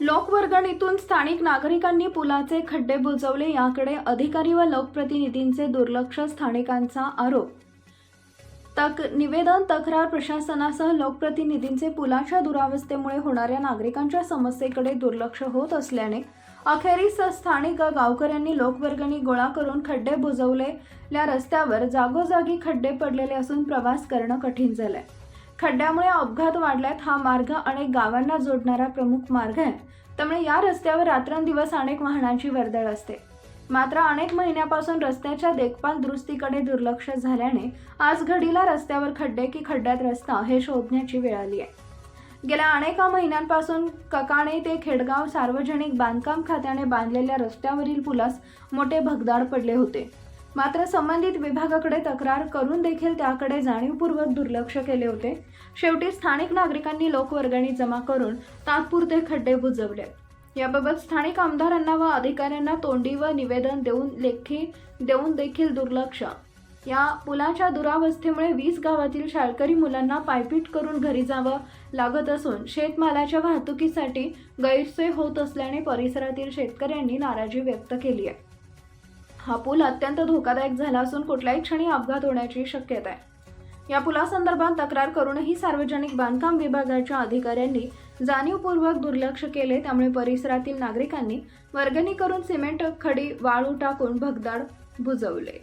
लोकवर्गणीतून स्थानिक नागरिकांनी पुलाचे खड्डे बुजवले याकडे अधिकारी व लोकप्रतिनिधींचे दुर्लक्ष स्थानिकांचा आरोप. तक निवेदन तक्रार प्रशासनासह लोकप्रतिनिधींचे पुलाच्या दुरावस्थेमुळे होणाऱ्या नागरिकांच्या समस्येकडे दुर्लक्ष होत असल्याने अखेरीस स्थानिक गावकऱ्यांनी लोकवर्गणी गोळा करून खड्डे बुजवलेल्या रस्त्यावर जागोजागी खड्डे पडलेले असून प्रवास करणं कठीण झालंय. खड्ड्यामुळे अपघात वाढल्यात हा मार्ग अनेक गावांना जोडणारा प्रमुख मार्ग आहे. त्यामुळे या रस्त्यावर रात्रंदिवस अनेक वाहनांची वर्दळ असते. मात्र अनेक महिन्यापासून रस्त्याच्या देखभाल दुरुस्तीकडे दुर्लक्ष झाल्याने आज घडीला रस्त्यावर खड्डे की खड्ड्यात रस्ता हे शोधण्याची वेळ आली आहे. गेल्या अनेक महिन्यांपासून ककाणे ते खेडगाव सार्वजनिक बांधकाम खात्याने बांधलेल्या रस्त्यावरील पुलास मोठे भगदाड पडले होते. मात्र संबंधित विभागाकडे तक्रार करून देखील त्याकडे जाणीवपूर्वक दुर्लक्ष केले होते. शेवटी स्थानिक नागरिकांनी लोकवर्गणी जमा करून तात्पुरते खड्डे बुजवले. याबाबत स्थानिक आमदारांना व अधिकाऱ्यांना तोंडी व निवेदन देऊन लेखी देऊन देखील दुर्लक्ष. या पुलाच्या दुरावस्थेमुळे वीस गावातील शाळकरी मुलांना पायपीट करून घरी जावं लागत असून शेतमालाच्या वाहतुकीसाठी गैरसोय होत असल्याने परिसरातील शेतकऱ्यांनी नाराजी व्यक्त केली आहे. हा पूल अत्यंत धोकादायक झाला असून कुठल्याही क्षणी अपघात होण्याची शक्यता आहे. या पुलासंदर्भात तक्रार करूनही सार्वजनिक बांधकाम विभागाच्या अधिकाऱ्यांनी जाणीवपूर्वक दुर्लक्ष केले त्यामुळे परिसरातील नागरिकांनी वर्गणी करून सिमेंट खडी वाळू टाकून भगदाड बुजवले.